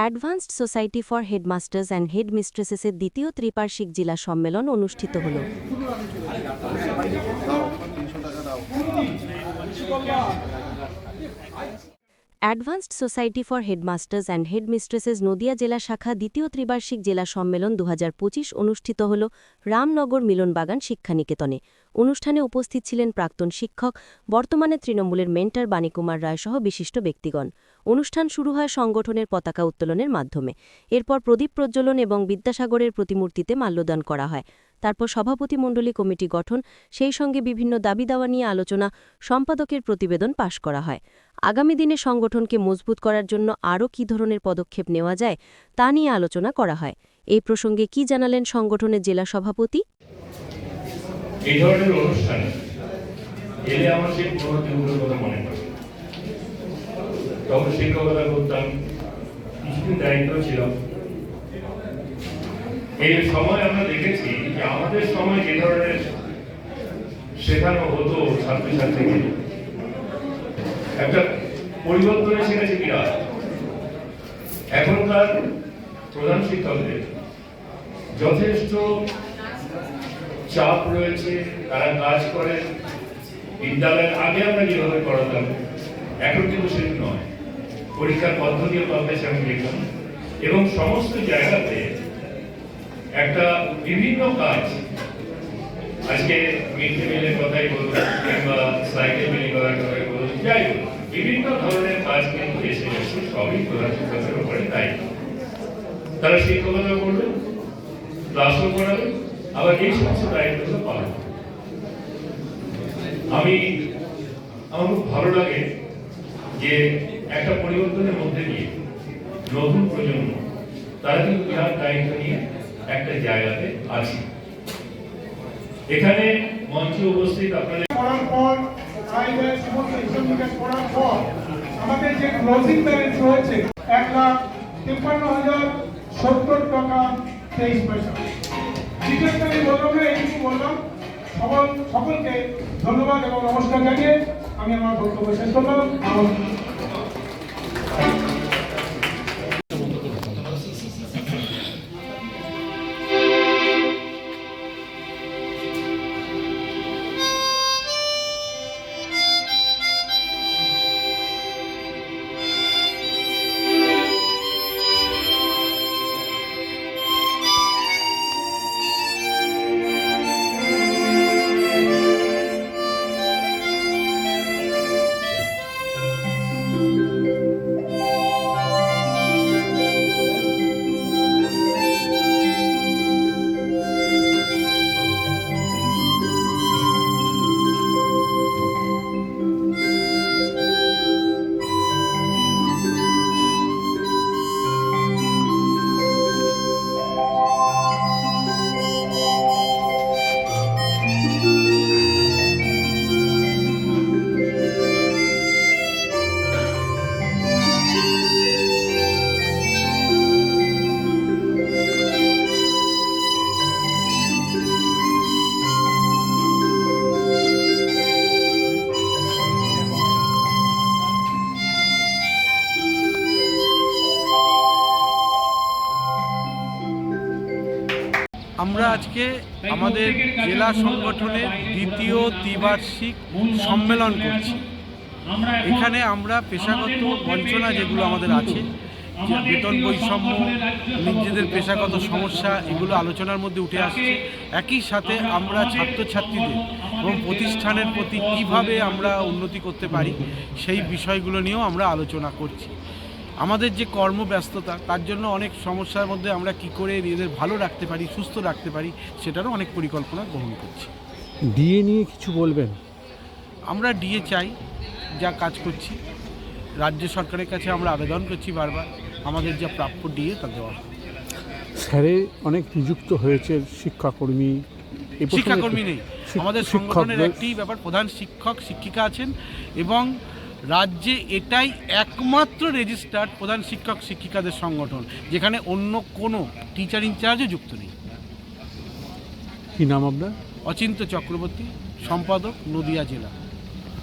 Advanced society for headmasters and হেডমিস্ট্রেসেসের দ্বিতীয় ত্রিপার্শ্বিক জেলা সম্মেলন অনুষ্ঠিত হল। Advanced society for headmasters and headmistresses Nadia জেলা শাখা দ্বিতীয় ত্রিবার্ষিক জেলা সম্মেলন দু হাজার পঁচিশ অনুষ্ঠিত হল রামনগর মিলনবাগান শিক্ষানিকেতনে। অনুষ্ঠানে উপস্থিত ছিলেন প্রাক্তন শিক্ষক, বর্তমানে তৃণমূলের মেন্টার বাণীকুমার রায়সহ বিশিষ্ট ব্যক্তিগণ। অনুষ্ঠান শুরু হয় সংগঠনের পতাকা উত্তোলনের মাধ্যমে। এরপর প্রদীপ প্রজ্বলন এবং বিদ্যাসাগরের প্রতিমূর্তিতে মাল্যদান করা হয়। তারপর সভাপতিমণ্ডলী কমিটি গঠন, সেই সঙ্গে বিভিন্ন দাবি দাওয়া নিয়ে আলোচনা, সম্পাদকের প্রতিবেদন পাশ করা হয়। আগামী দিনে সংগঠনকে মজবুত করার জন্য আরও কী ধরনের পদক্ষেপ নেওয়া যায়, তা নিয়ে আলোচনা করা হয়। এই প্রসঙ্গে কি জানালেন সংগঠনের জেলা সভাপতি? এই ধরনের অনুষ্ঠান এলে আমার সেই পুরোনো দিনগুলোর কথা মনে পড়ে। তখন শিক্ষকতা করতাম, কিছুদিন দায়িত্ব ছিল। এই সময় আমরা দেখেছি যে আমাদের সময় যে ধরনের শেখানো হতো ছাত্রছাত্রীকে, একটা পরিবর্তন এসে গেছে বিরাট। এখনকার প্রধান শিক্ষকদের যথেষ্ট চাপ রয়েছে, তারা কাজ করেন বিদ্যালয়ের আগে আমরা যেভাবে পড়াতাম, এখন কিন্তু সেটি নয়। পরীক্ষার পদ্ধতিও পাল্টেছে আমি দেখলাম। এবং সমস্ত জায়গাতে একটা বিভিন্ন কাজ, আজকে মিড ডে মিলের কথাই বলুন কিংবা সাইকেল মিলিং করার কথাই বলুন যাই বলুন বিভিন্ন ধরনের কাজ কিন্তু এসে গেছে সবই প্রধান শিক্ষকের উপরে দায়িত্ব তারা শিক্ষকতা করবে ক্লাসও করাবে আবার এই সমস্ত দায়িত্বগুলো পালন আমি, আমার খুব ভালো লাগে যে একটা পরিবর্তনের মধ্যে দিয়ে নতুন প্রজন্ম, তারা কিন্তু বিরাট দায়িত্ব নিয়ে একটা জায়গাতে আছে। এখানে মঞ্চে উপস্থিত আপনাদের করার পর আমাদের যে ক্লোজিং ব্যালেন্স রয়েছে, এক লাখ তিপ্পান্ন হাজার সত্তর টাকা তেইশ পয়সা। ডিটেলস আমি বললাম না, এইটুকু বললাম। সকল সকলকে ধন্যবাদ এবং নমস্কার জানিয়ে আমি আমার বক্তব্য শেষ করলাম। আমার আজকে আমাদের জেলা সংগঠনের দ্বিতীয় দ্বিবার্ষিক সম্মেলন করছি। এখানে আমরা পেশাগত বঞ্চনা যেগুলো আমাদের আছে যে বেতন বৈষম্য নিজেদের পেশাগত সমস্যা এগুলো আলোচনার মধ্যে উঠে আসছে। একই সাথে আমরা ছাত্রছাত্রীদের এবং প্রতিষ্ঠানের প্রতি কীভাবে আমরা উন্নতি করতে পারি সেই বিষয়গুলো নিয়েও আমরা আলোচনা করছি। আমাদের যে কর্মব্যস্ততা তার জন্য অনেক সমস্যার মধ্যে আমরা কি করে নিজেদের ভালো রাখতে পারি সুস্থ রাখতে পারি সেটারও অনেক পরিকল্পনা গ্রহণ করছি। ডিএ নিয়ে কিছু বলবেন? আমরা ডিএ চাই যা কাজ করছি। রাজ্য সরকারের কাছে আমরা আবেদন করছি বারবার আমাদের যা প্রাপ্য ডিএ তা দেওয়া। স্যারে অনেক নিযুক্ত হয়েছে শিক্ষাকর্মী শিক্ষাকর্মী নেই। আমাদের সংগঠনের একটি ব্যাপার প্রধান শিক্ষক শিক্ষিকা আছেন এবং রাজ্যে এটাই একমাত্র রেজিস্টার্ড প্রধান শিক্ষক শিক্ষিকাদের সংগঠন যেখানে অন্য কোনো টিচার ইনচার্জও যুক্ত নেই। কি নাম আপনার? অচিন্ত চক্রবর্তী সম্পাদক নদিয়া জেলা।